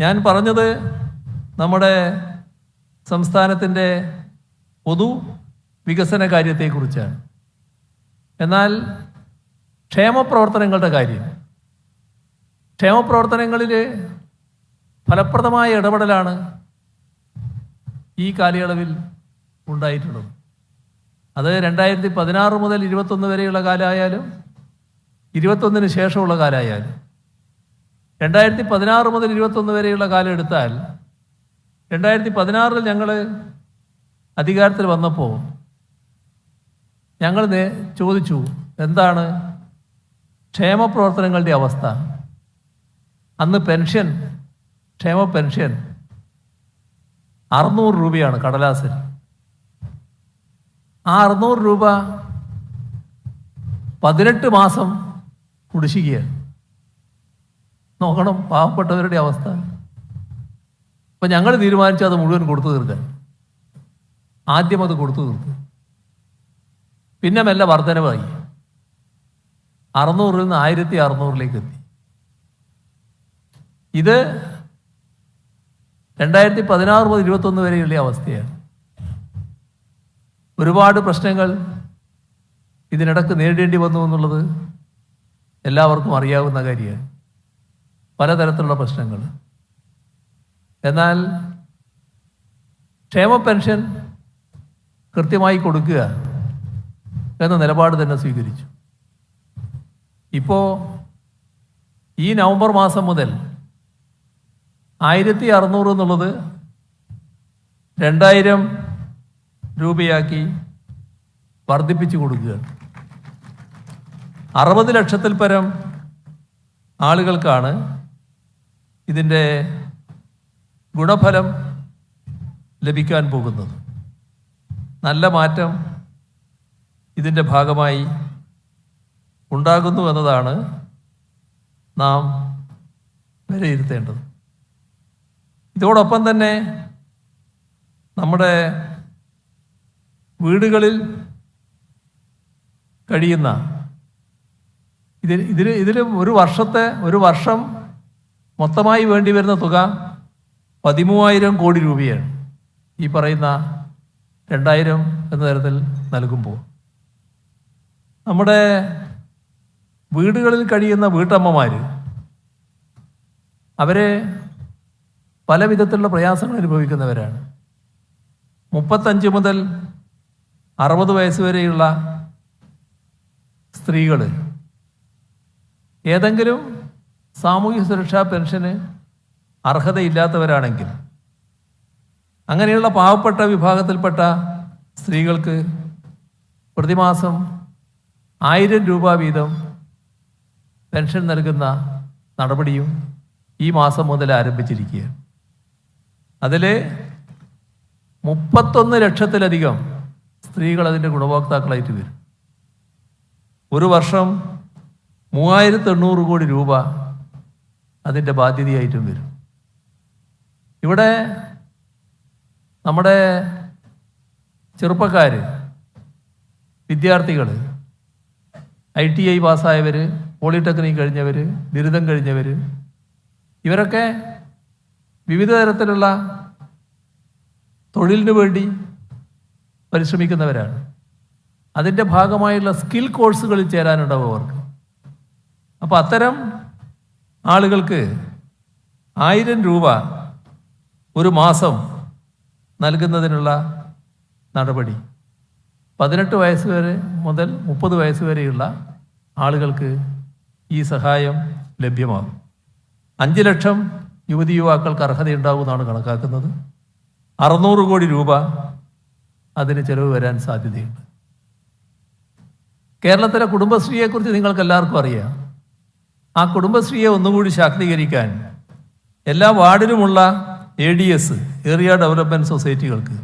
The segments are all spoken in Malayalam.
ഞാൻ പറഞ്ഞത് നമ്മുടെ സംസ്ഥാനത്തിന്റെ പൊതു വികസന കാര്യത്തെക്കുറിച്ചാണ്. എന്നാൽ ക്ഷേമപ്രവർത്തനങ്ങളുടെ കാര്യം. ക്ഷേമപ്രവർത്തനങ്ങളിൽ ഫലപ്രദമായ ഇടപെടലാണ് ഈ കാലയളവിൽ ഉണ്ടായിട്ടുള്ളത്. അത് രണ്ടായിരത്തി പതിനാറ് മുതൽ ഇരുപത്തൊന്ന് വരെയുള്ള കാലമായാലും ഇരുപത്തൊന്നിന് ശേഷമുള്ള കാലമായാലും രണ്ടായിരത്തി പതിനാറ് മുതൽ ഇരുപത്തൊന്ന് വരെയുള്ള കാലം എടുത്താൽ രണ്ടായിരത്തി പതിനാറിൽ ഞങ്ങൾ അധികാരത്തിൽ വന്നപ്പോൾ ഞങ്ങൾ ചോദിച്ചു എന്താണ് ക്ഷേമ പ്രവർത്തനങ്ങളുടെ അവസ്ഥ? അന്ന് പെൻഷൻ ക്ഷേമ പെൻഷൻ അറുന്നൂറ് രൂപയാണ് കടലാസിൽ ആ അറുന്നൂറ് രൂപ പതിനെട്ട് മാസം കുടിശ്ശികയാണ്. നോക്കണം പാവപ്പെട്ടവരുടെ അവസ്ഥ. അപ്പം ഞങ്ങൾ തീരുമാനിച്ചു അത് മുഴുവൻ കൊടുത്തു തീർക്കാൻ. ആദ്യം അത് കൊടുത്തു തീർത്തു. പിന്നെ മെല്ലെ വർധനവായി. അറുന്നൂറിൽ നിന്ന് ആയിരത്തി അറുന്നൂറിലേക്ക് എത്തി. ഇത് രണ്ടായിരത്തി പതിനാറ് മുതൽ ഇരുപത്തൊന്ന് വരെയുള്ള അവസ്ഥയാണ്. ഒരുപാട് പ്രശ്നങ്ങൾ ഇതിനിടക്ക് നേരിടേണ്ടി വന്നു എന്നുള്ളത് എല്ലാവർക്കും അറിയാവുന്ന കാര്യമാണ്. പലതരത്തിലുള്ള പ്രശ്നങ്ങൾ. എന്നാൽ ക്ഷേമ പെൻഷൻ കൃത്യമായി കൊടുക്കുക എന്ന നിലപാട് തന്നെ സ്വീകരിച്ചു. ഇപ്പോൾ ഈ നവംബർ മാസം മുതൽ ആയിരത്തി അറുന്നൂറ് എന്നുള്ളത് രണ്ടായിരം രൂപയാക്കി വർദ്ധിപ്പിച്ചു കൊടുക്കുക അറുപത് ലക്ഷത്തിൽ പരം ആളുകൾക്കാണ് ഇതിന്റെ ഗുണഫലം ലഭിക്കാൻ പോകുന്നത്. നല്ല മാറ്റം ഇതിന്റെ ഭാഗമായി ഉണ്ടാകുന്നു എന്നതാണ് നാം വിലയിരുത്തേണ്ടത്. ഇതോടൊപ്പം തന്നെ നമ്മുടെ വീടുകളിൽ കഴിയുന്ന ഇതിൽ ഇതിൽ ഇതിൽ ഒരു വർഷത്തെ ഒരു വർഷം മൊത്തമായി വേണ്ടി വരുന്ന തുക പതിമൂവായിരം കോടി രൂപയാണ്. ഈ പറയുന്ന രണ്ടായിരം എന്ന തരത്തിൽ നൽകുമ്പോൾ. നമ്മുടെ വീടുകളിൽ കഴിയുന്ന വീട്ടമ്മമാർ അവരെ പല വിധത്തിലുള്ള പ്രയാസങ്ങൾ അനുഭവിക്കുന്നവരാണ്. മുപ്പത്തഞ്ച് മുതൽ അറുപത് വയസ്സ് വരെയുള്ള സ്ത്രീകൾ ഏതെങ്കിലും സാമൂഹ്യ സുരക്ഷാ പെൻഷന് അർഹതയില്ലാത്തവരാണെങ്കിൽ അങ്ങനെയുള്ള പാവപ്പെട്ട വിഭാഗത്തിൽപ്പെട്ട സ്ത്രീകൾക്ക് പ്രതിമാസം ആയിരം രൂപ വീതം പെൻഷൻ നൽകുന്ന നടപടിയും ഈ മാസം മുതൽ ആരംഭിച്ചിരിക്കുകയാണ്. അതിൽ മുപ്പത്തൊന്ന് ലക്ഷത്തിലധികം സ്ത്രീകൾ അതിന്റെ ഗുണഭോക്താക്കളായിട്ട് വരും. ഒരു വർഷം മൂവായിരത്തി എണ്ണൂറ് കോടി രൂപ അതിന്റെ ബാധ്യതയായിട്ടും വരും. ഇവിടെ നമ്മുടെ ചെറുപ്പക്കാർ വിദ്യാർത്ഥികൾ ഐ ടി ഐ പാസ്സായവർ പോളിടെക്നിക് കഴിഞ്ഞവർ ബിരുദം കഴിഞ്ഞവർ ഇവരൊക്കെ വിവിധ തരത്തിലുള്ള തൊഴിലിനു വേണ്ടി പരിശ്രമിക്കുന്നവരാണ്. അതിന്റെ ഭാഗമായുള്ള സ്കിൽ കോഴ്സുകളിൽ ചേരാനുണ്ടാവും അവർക്ക്. അപ്പോൾ അത്തരം ആളുകൾക്ക് ആയിരം രൂപ ഒരു മാസം നൽകുന്നതിനുള്ള നടപടി. പതിനെട്ട് വയസ്സ് വരെ മുതൽ മുപ്പത് വയസ്സ് വരെയുള്ള ആളുകൾക്ക് ഈ സഹായം ലഭ്യമാകും. അഞ്ച് ലക്ഷം യുവതി യുവാക്കൾക്ക് അർഹതയുണ്ടാവുമെന്നാണ് കണക്കാക്കുന്നത്. അറുന്നൂറ് കോടി രൂപ അതിന് ചെലവ് വരാൻ സാധ്യതയുണ്ട്. കേരളത്തിലെ കുടുംബശ്രീയെക്കുറിച്ച് നിങ്ങൾക്ക് എല്ലാവർക്കും അറിയാം. ആ കുടുംബശ്രീയെ ഒന്നുകൂടി ശാക്തീകരിക്കാൻ എല്ലാ വാർഡിലുമുള്ള A D S area development സൊസൈറ്റികൾക്ക്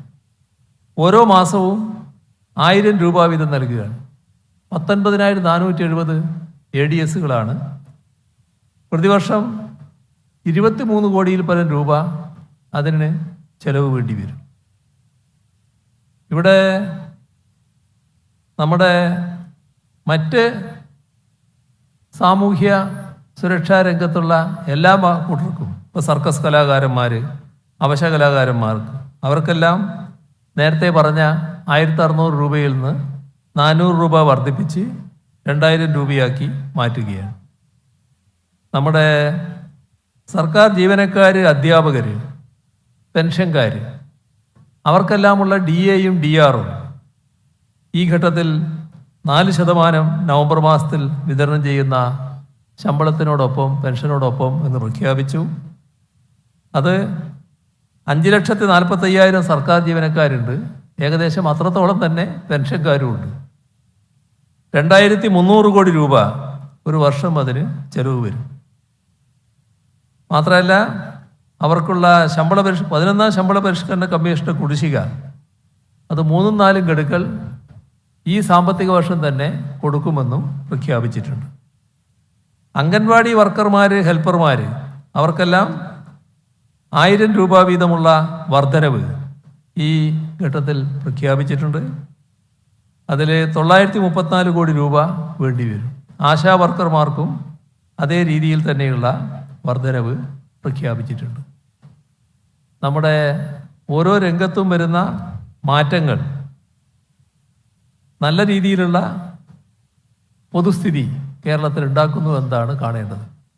ഓരോ മാസവും ആയിരം രൂപ വീതം നൽകുകയാണ്. പത്തൊൻപതിനായിരത്തി നാനൂറ്റി എഴുപത് എ ഡി എസുകളാണ് പ്രതിവർഷം ഇരുപത്തി മൂന്ന് കോടിയിൽ പരം രൂപ അതിന് ചെലവ് വേണ്ടി വരും. ഇവിടെ നമ്മുടെ മറ്റ് സാമൂഹ്യ സുരക്ഷാ രംഗത്തുള്ള എല്ലാ കൂട്ടർക്കും ഇപ്പോൾ സർക്കസ് കലാകാരന്മാർ അവശ കലാകാരന്മാർക്ക് അവർക്കെല്ലാം നേരത്തെ പറഞ്ഞ ആയിരത്തി അറുന്നൂറ് രൂപയിൽ നിന്ന് നാനൂറ് രൂപ വർദ്ധിപ്പിച്ച് രണ്ടായിരം രൂപയാക്കി മാറ്റുകയാണ്. നമ്മുടെ സർക്കാർ ജീവനക്കാർ അധ്യാപകർ പെൻഷൻകാർ അവർക്കെല്ലാമുള്ള ഡി എയും ഡി ആറും ഈ ഘട്ടത്തിൽ നാല് ശതമാനം നവംബർ മാസത്തിൽ വിതരണം ചെയ്യുന്ന ശമ്പളത്തിനോടൊപ്പം പെൻഷനോടൊപ്പം എന്ന് പ്രഖ്യാപിച്ചു. അത് അഞ്ച് ലക്ഷത്തി നാൽപ്പത്തയ്യായിരം സർക്കാർ ജീവനക്കാരുണ്ട്. ഏകദേശം അത്രത്തോളം തന്നെ പെൻഷൻകാരുമുണ്ട്. രണ്ടായിരത്തി മുന്നൂറ് കോടി രൂപ ഒരു വർഷം അതിന് ചെലവ് വരും. മാത്രമല്ല അവർക്കുള്ള ശമ്പള പരിഷ് പതിനൊന്നാം ശമ്പള പരിഷ്കരണ കമ്മീഷന്റെ കുടിശ്ശിക അത് മൂന്നും നാലും ഗഡുക്കൾ ഈ സാമ്പത്തിക വർഷം തന്നെ കൊടുക്കുമെന്നും പ്രഖ്യാപിച്ചിട്ടുണ്ട്. അംഗൻവാടി വർക്കർമാർ ഹെൽപ്പർമാർ അവർക്കെല്ലാം ആയിരം രൂപ വീതമുള്ള വർധനവ് ഈ ഘട്ടത്തിൽ പ്രഖ്യാപിച്ചിട്ടുണ്ട്. അതിൽ തൊള്ളായിരത്തി മുപ്പത്തിനാല് കോടി രൂപ വേണ്ടിവരും. ആശാ വർക്കർമാർക്കും അതേ രീതിയിൽ തന്നെയുള്ള വർധനവ് പ്രഖ്യാപിച്ചിട്ടുണ്ട്. നമ്മുടെ ഓരോ രംഗത്തും വരുന്ന മാറ്റങ്ങൾ നല്ല രീതിയിലുള്ള പൊതുസ്ഥിതി കേരളത്തിൽ ഉണ്ടാക്കുന്നു എന്താണ് കാണേണ്ടത്.